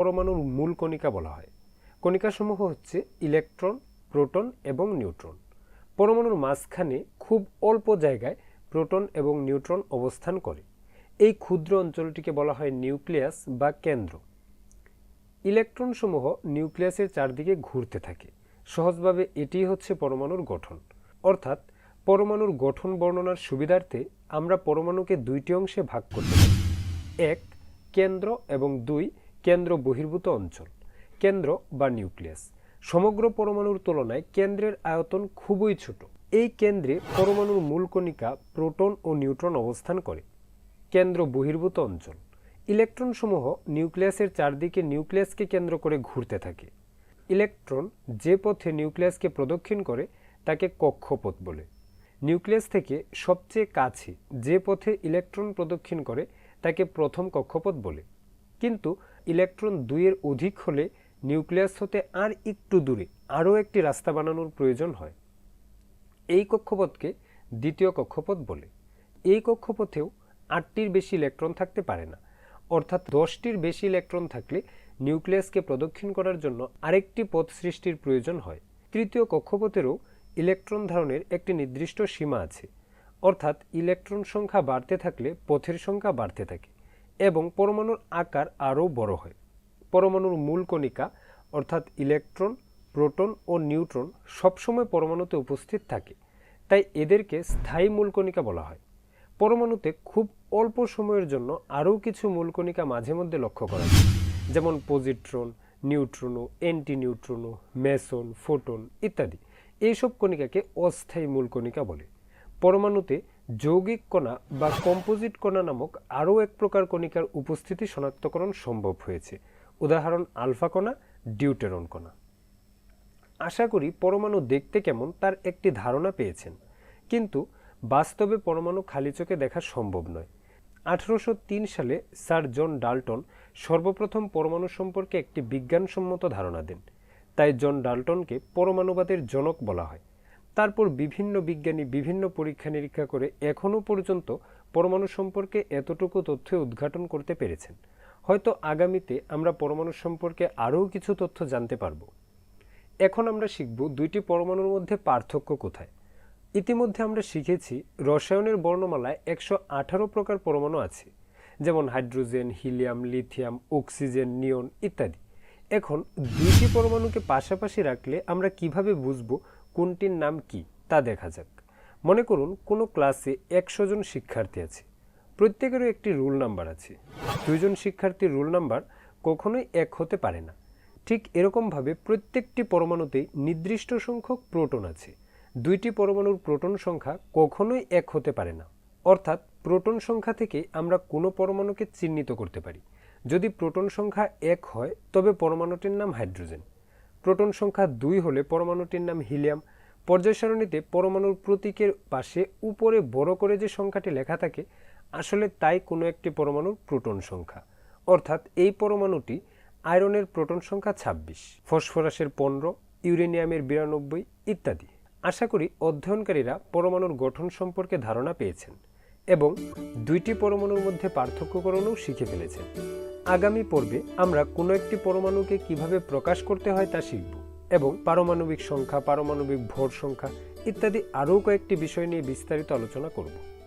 পরমাণুর মূল কণিকা বলা হয়। কণিকাসমূহ হচ্ছে ইলেকট্রন, প্রোটন এবং নিউট্রন। পরমাণুর মাঝখানে খুব অল্প জায়গায় প্রোটন এবং নিউট্রন অবস্থান করে। এই ক্ষুদ্র অঞ্চলটিকে বলা হয় নিউক্লিয়াস বা কেন্দ্র। ইলেকট্রনসমূহ নিউক্লিয়াসের চারদিকে ঘুরতে থাকে। সহজভাবে এটিই হচ্ছে পরমাণুর গঠন। অর্থাৎ পরমাণুর গঠন বর্ণনার সুবিধার্থে আমরা পরমাণুকে দুইটি অংশে ভাগ করতে পারি। এক, কেন্দ্র এবং দুই কেন্দ্র বহির্ভূত অঞ্চল, কেন্দ্র বা নিউক্লিয়াস। সমগ্র পরমাণুর তুলনায় কেন্দ্রের আয়তন খুবই ছোট। এই কেন্দ্রে পরমাণুর মূল কণিকা প্রোটন ও নিউট্রন অবস্থান করে। কেন্দ্র বহির্ভূত অঞ্চল। ইলেকট্রনসমূহ নিউক্লিয়াসের চারদিকে নিউক্লিয়াসকে কেন্দ্র করে ঘুরতে থাকে। ইলেকট্রন যে পথে নিউক্লিয়াসকে প্রদক্ষিণ করে, তাকে কক্ষপথ বলে। নিউক্লিয়াস থেকে সবচেয়ে কাছে যে পথে ইলেকট্রন প্রদক্ষিণ করে, তাকে প্রথম কক্ষপথ বলে। কিন্তু ইলেকট্রন দুইয়ের অধিক হলে নিউক্লিয়াস হতে আর একটু দূরে আরও একটি রাস্তা বানানোর প্রয়োজন হয়। এই কক্ষপথকে দ্বিতীয় কক্ষপথ বলে। এই কক্ষপথেও আটটির বেশি ইলেকট্রন থাকতে পারে না। অর্থাৎ দশটির বেশি ইলেকট্রন থাকলে নিউক্লিয়াসকে প্রদক্ষিণ করার জন্য আরেকটি পথ সৃষ্টির প্রয়োজন হয়। তৃতীয় কক্ষপথেরও ইলেকট্রন ধারণের একটি নির্দিষ্ট সীমা আছে। অর্থাৎ ইলেকট্রন সংখ্যা বাড়তে থাকলে পথের সংখ্যা বাড়তে থাকে। এবং পরমাণুর আকার আরও বড় হয়। পরমাণুর মূল কণিকা, অর্থাৎ ইলেকট্রন, প্রোটন ও নিউট্রন, সবসময় পরমাণুতে উপস্থিত থাকে। তাই এদেরকে স্থায়ী মূলকণিকা বলা হয়। পরমাণুতে খুব অল্প সময়ের জন্য আরও কিছু মূলকণিকা মাঝে মধ্যে লক্ষ্য করা যায়। যেমন positron, neutrino anti neutrino meson, photon ইত্যাদি। এইসব কণিকাকে অস্থায়ী মূলকণিকা বলে। পরমাণুতে যৌগিক কণা বা কম্পোজিট কণা নামক আরও এক প্রকার কণিকার উপস্থিতি শনাক্তকরণ সম্ভব হয়েছে। উদাহরণ, আলফা কণা, ডিউটেরন কণা। আশা করি পরমাণু দেখতে কেমন তার একটি ধারণা পেয়েছেন। কিন্তু বাস্তবে পরমাণু খালি চোখে দেখা সম্ভব নয়। আঠারোশো সালে স্যার জন ডাল্টন সর্বপ্রথম পরমাণু সম্পর্কে একটি বিজ্ঞানসম্মত ধারণা দেন। তাই জন ডাল্টনকে পরমাণুবাদের জনক বলা হয়। তারপর বিভিন্ন বিজ্ঞানী বিভিন্ন পরীক্ষা নিরীক্ষা করে এখনও পর্যন্ত পরমাণু সম্পর্কে এতটুকু তথ্য উদ্ঘাটন করতে পেরেছেন। হয়তো আগামীতে আমরা পরমাণু সম্পর্কে আরও কিছু তথ্য জানতে পারব। এখন আমরা শিখব দুইটি পরমাণুর মধ্যে পার্থক্য কোথায়। ইতিমধ্যে আমরা শিখেছি রসায়নের বর্ণমালায় একশো আঠারো প্রকার পরমাণু আছে, যেমন hydrogen, helium, lithium, oxygen, neon ইত্যাদি। এখন দুইটি পরমাণুকে পাশাপাশি রাখলে আমরা কীভাবে বুঝব কোনটির নাম কি তা দেখা যাক। মনে করুন কোনো ক্লাসে একশো জন শিক্ষার্থী আছে। প্রত্যেকেরও একটি রুল নাম্বার আছে। দুইজন শিক্ষার্থীর রুল নাম্বার কখনোই এক হতে পারে না। ঠিক এরকমভাবে প্রত্যেকটি পরমাণুতেই নির্দিষ্ট সংখ্যক প্রোটন আছে। দুইটি পরমাণুর প্রোটন সংখ্যা কখনোই এক হতে পারে না। অর্থাৎ প্রোটন সংখ্যা থেকে আমরা কোনো পরমাণুকে চিহ্নিত করতে পারি। যদি প্রোটন সংখ্যা এক হয়, তবে পরমাণুটির নাম হাইড্রোজেন। প্রোটন সংখ্যা দুই হলে পরমাণুটির নাম হিলিয়াম। পর্যায় সারণীতে পরমাণুর প্রতীকের পাশে উপরে বড় করে যে সংখ্যাটি লেখা থাকে, আসলে তাই কোনো একটি পরমাণুর প্রোটন সংখ্যা। অর্থাৎ এই পরমাণুটি আয়রনের প্রোটন সংখ্যা ছাব্বিশ, ফসফরাসের পনেরো, ইউরেনিয়ামের বিরানব্বই ইত্যাদি। আশা করি অধ্যয়নকারীরা পরমাণুর গঠন সম্পর্কে ধারণা পেয়েছেন এবং দুইটি পরমাণুর মধ্যে পার্থক্যকরণও শিখে ফেলেছেন। আগামী পর্বে আমরা কোনো একটি পরমাণুকে কীভাবে প্রকাশ করতে হয় তা শিখব এবং পারমাণবিক সংখ্যা, পারমাণবিক ভোর সংখ্যা ইত্যাদি আরও কয়েকটি বিষয় নিয়ে বিস্তারিত আলোচনা করব।